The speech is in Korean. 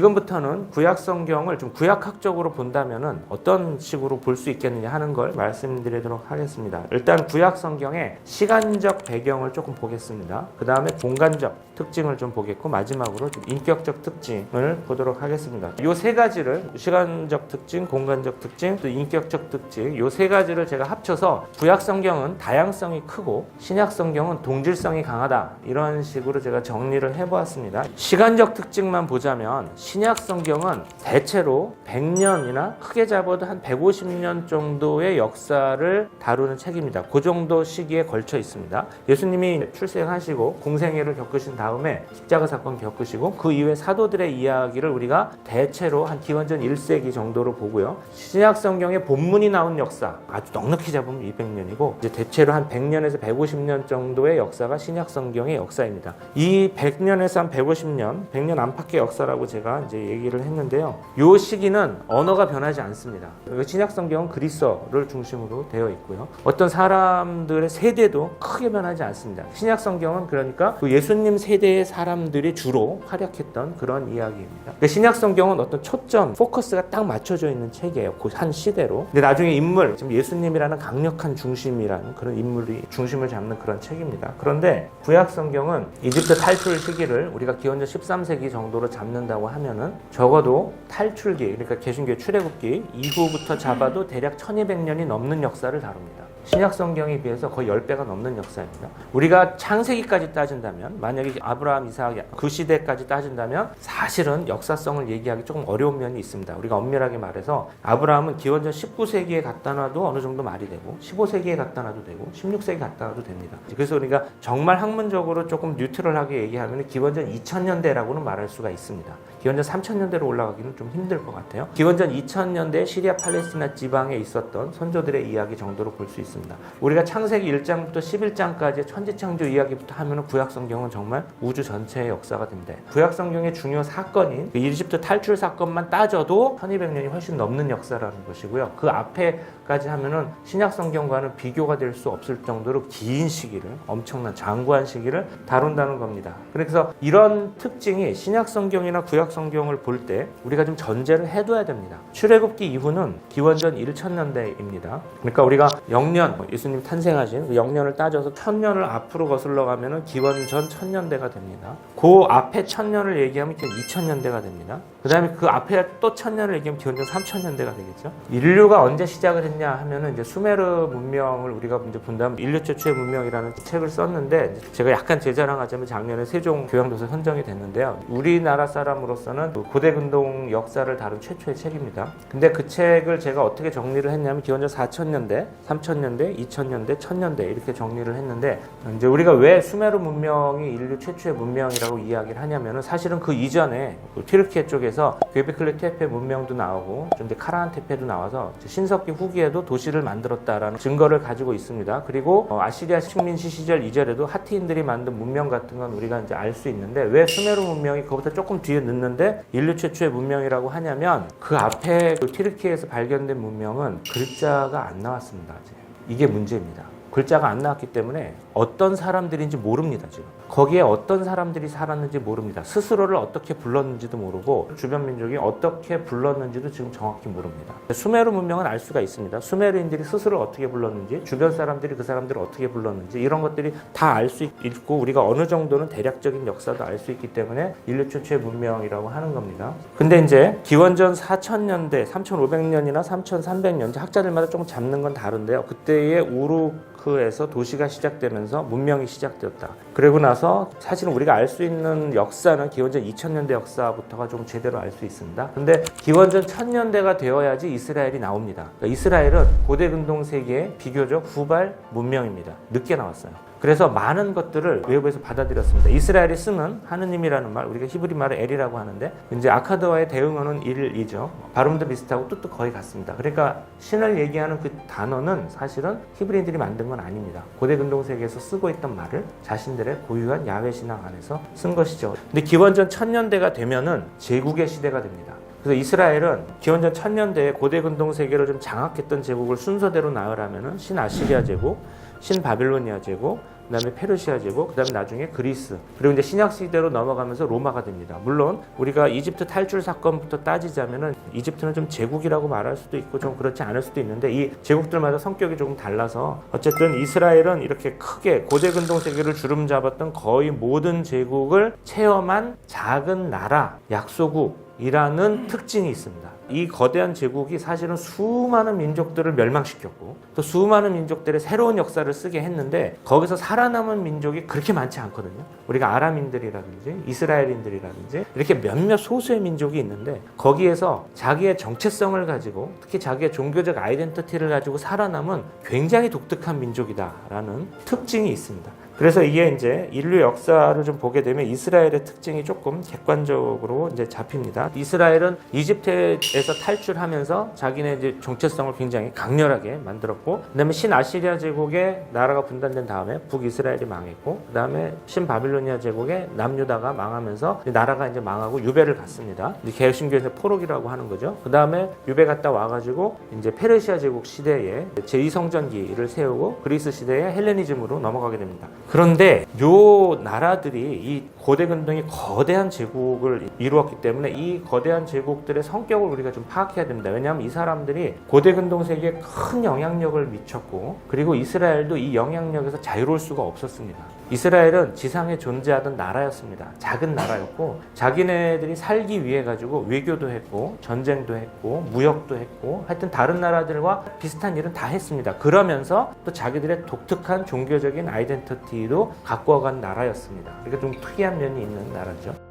지금부터는 구약 성경을 좀 구약학적으로 본다면은 어떤 식으로 볼 수 있겠느냐 하는 걸 말씀드리도록 하겠습니다. 일단 구약 성경의 시간적 배경을 조금 보겠습니다. 그 다음에 공간적 특징을 좀 보겠고 마지막으로 좀 인격적 특징을 보도록 하겠습니다. 이 세 가지를 시간적 특징, 공간적 특징, 또 인격적 특징 이 세 가지를 제가 합쳐서 구약 성경은 다양성이 크고 신약 성경은 동질성이 강하다 이런 식으로 제가 정리를 해보았습니다. 시간적 특징만 보자면 신약 성경은 대체로 100년이나 크게 잡아도 한 150년 정도의 역사를 다루는 책입니다. 그 정도 시기에 걸쳐 있습니다. 예수님이 출생하시고 공생애를 겪으신 다음에 십자가 사건 겪으시고 그 이후에 사도들의 이야기를 우리가 대체로 한 기원전 1세기 정도로 보고요. 신약 성경에 본문이 나온 역사 아주 넉넉히 잡으면 200년이고 이제 대체로 한 100년에서 150년 정도의 역사가 신약 성경의 역사입니다. 이 100년에서 한 150년, 100년 안팎의 역사라고 제가 이제 얘기를 했는데요. 요 시기는 언어가 변하지 않습니다. 신약 성경은 그리스어를 중심으로 되어 있고요. 어떤 사람들의 세대도 크게 변하지 않습니다. 신약 성경은 그러니까 그 예수님 세대의 사람들이 주로 활약했던 그런 이야기입니다. 신약 성경은 어떤 초점, 포커스가 딱 맞춰져 있는 책이에요. 그 한 시대로. 근데 나중에 인물, 지금 예수님이라는 강력한 중심이라는 그런 인물이 중심을 잡는 그런 책입니다. 그런데 구약 성경은 이집트 탈출 시기를 우리가 기원전 13세기 정도로 잡는다고 하면은 적어도 탈출기, 그러니까 개신교 출애굽기 이후부터 잡아도 대략 1200년이 넘는 역사를 다룹니다. 신약 성경에 비해서 거의 10배가 넘는 역사입니다. 우리가 창세기까지 따진다면 만약에 아브라함, 이삭 그 시대까지 따진다면 사실은 역사성을 얘기하기 조금 어려운 면이 있습니다. 우리가 엄밀하게 말해서 아브라함은 기원전 19세기에 갖다 놔도 어느 정도 말이 되고 15세기에 갖다 놔도 되고 16세기에 갖다 놔도 됩니다. 그래서 우리가 정말 학문적으로 조금 뉴트럴하게 얘기하면 기원전 2000년대라고는 말할 수가 있습니다. 기원전 3000년대로 올라가기는 좀 힘들 것 같아요. 기원전 2000년대 시리아 팔레스티나 지방에 있었던 선조들의 이야기 정도로 볼 수 있습니다. 우리가 창세기 1장부터 11장까지 천지창조 이야기부터 하면 구약 성경은 정말 우주 전체의 역사가 됩니다. 구약 성경의 중요 사건인 그 이집트 탈출 사건만 따져도 1200년이 훨씬 넘는 역사라는 것이고요. 그 앞에까지 하면은 신약 성경과는 비교가 될 수 없을 정도로 긴 시기를 엄청난 장구한 시기를 다룬다는 겁니다. 그래서 이런 특징이 신약 성경이나 구약 성경을 볼 때 우리가 좀 전제를 해둬야 됩니다. 출애굽기 이후는 기원전 1000년대입니다. 그러니까 우리가 영년 예수님 탄생하신 그 영년을 따져서 천년을 앞으로 거슬러 가면은 기원전 1000년대가 됩니다. 그 앞에 천년을 얘기하면 기원 2000년대가 됩니다. 그 다음에 그 앞에 또 천년을 얘기하면 기원전 3000년대가 되겠죠. 인류가 언제 시작을 했냐 하면은 이제 수메르 문명을 우리가 이제 본다면 인류 최초의 문명이라는 책을 썼는데 제가 약간 제 자랑하자면 작년에 세종 교양도서 선정이 됐는데요. 우리나라 사람으로서 는그 고대 근동 역사를 다룬 최초의 책입니다. 근데 그 책을 제가 어떻게 정리를 했냐면 기원전 4000년대, 3000년대, 2000년대, 1000년대 이렇게 정리를 했는데 이제 우리가 왜 수메르 문명이 인류 최초의 문명이라고 이야기를 하냐면은 사실은 그 이전에 그 튀르키예 쪽에서 괴베클레 테페 문명도 나오고 좀 카라한 테페도 나와서 신석기 후기에도 도시를 만들었다라는 증거를 가지고 있습니다. 그리고 어, 아시리아 식민지 시절 이전에도 하티인들이 만든 문명 같은 건 우리가 이제 알 수 있는데 왜 수메르 문명이 그거보다 조금 뒤에 늦는 데 인류 최초의 문명이라고 하냐면 그 앞에 그 튀르키예에서 발견된 문명은 글자가 안 나왔습니다. 아직. 이게 문제입니다. 글자가 안 나왔기 때문에 어떤 사람들인지 모릅니다, 지금. 거기에 어떤 사람들이 살았는지 모릅니다. 스스로를 어떻게 불렀는지도 모르고 주변 민족이 어떻게 불렀는지도 지금 정확히 모릅니다. 수메르 문명은 알 수가 있습니다. 수메르인들이 스스로 어떻게 불렀는지, 주변 사람들이 그 사람들을 어떻게 불렀는지 이런 것들이 다 알 수 있고 우리가 어느 정도는 대략적인 역사도 알 수 있기 때문에 인류 최초의 문명이라고 하는 겁니다. 근데 이제 기원전 4000년대, 3500년이나 3300년 학자들마다 조금 잡는 건 다른데요. 그때의 우르크 에서 도시가 시작되면서 문명이 시작되었다. 그리고 나서 사실은 우리가 알 수 있는 역사는 기원전 2000년대 역사부터가 좀 제대로 알 수 있습니다. 근데 기원전 1000년대가 되어야지 이스라엘이 나옵니다. 그러니까 이스라엘은 고대 근동 세계의 비교적 후발 문명입니다. 늦게 나왔어요. 그래서 많은 것들을 외부에서 받아들였습니다. 이스라엘이 쓰는 하느님이라는 말, 우리가 히브리 말을 엘이라고 하는데 이제 아카드와의 대응어는 일이죠. 발음도 비슷하고 뜻도 거의 같습니다. 그러니까 신을 얘기하는 그 단어는 사실은 히브리인들이 만든 건 아닙니다. 고대 근동 세계에서 쓰고 있던 말을 자신들의 고유한 야훼 신앙 안에서 쓴 것이죠. 근데 기원전 1000년대가 되면은 제국의 시대가 됩니다. 그래서 이스라엘은 기원전 1000년대에 고대 근동 세계를 좀 장악했던 제국을 순서대로 나열하면은 신아시리아 제국, 신바빌로니아 제국, 그다음에 페르시아 제국, 그다음에 나중에 그리스, 그리고 이제 신약 시대로 넘어가면서 로마가 됩니다. 물론 우리가 이집트 탈출 사건부터 따지자면은 이집트는 좀 제국이라고 말할 수도 있고 좀 그렇지 않을 수도 있는데 이 제국들마다 성격이 조금 달라서 어쨌든 이스라엘은 이렇게 크게 고대 근동 세계를 주름 잡았던 거의 모든 제국을 체험한 작은 나라 약소국 이라는 특징이 있습니다. 이 거대한 제국이 사실은 수많은 민족들을 멸망시켰고 또 수많은 민족들의 새로운 역사를 쓰게 했는데 거기서 살아남은 민족이 그렇게 많지 않거든요. 우리가 아람인들이라든지 이스라엘인들이라든지 이렇게 몇몇 소수의 민족이 있는데 거기에서 자기의 정체성을 가지고 특히 자기의 종교적 아이덴티티를 가지고 살아남은 굉장히 독특한 민족이다라는 특징이 있습니다. 그래서 이게 이제 인류 역사를 좀 보게 되면 이스라엘의 특징이 조금 객관적으로 이제 잡힙니다. 이스라엘은 이집트 에서 탈출하면서 자기네 이제 정체성을 굉장히 강렬하게 만들었고, 그다음에 신아시리아 제국의 나라가 분단된 다음에 북이스라엘이 망했고, 그다음에 신바빌로니아 제국의 남유다가 망하면서 이 나라가 이제 망하고 유배를 갔습니다. 개신교에서 포로기라고 하는 거죠. 그다음에 유배 갔다 와가지고 이제 페르시아 제국 시대에 제2성전기를 세우고 그리스 시대에 헬레니즘으로 넘어가게 됩니다. 그런데 요 나라들이 이 고대 근동이 거대한 제국을 이루었기 때문에 이 거대한 제국들의 성격을 우리가 좀 파악해야 됩니다. 왜냐하면 이 사람들이 고대 근동 세계에 큰 영향력을 미쳤고 그리고 이스라엘도 이 영향력에서 자유로울 수가 없었습니다. 이스라엘은 지상에 존재하던 나라였습니다. 작은 나라였고 자기네들이 살기 위해 가지고 외교도 했고 전쟁도 했고 무역도 했고 하여튼 다른 나라들과 비슷한 일은 다 했습니다. 그러면서 또 자기들의 독특한 종교적인 아이덴티티도 갖고 간 나라였습니다. 그러니까 좀 특이한 면이 있는 나라죠.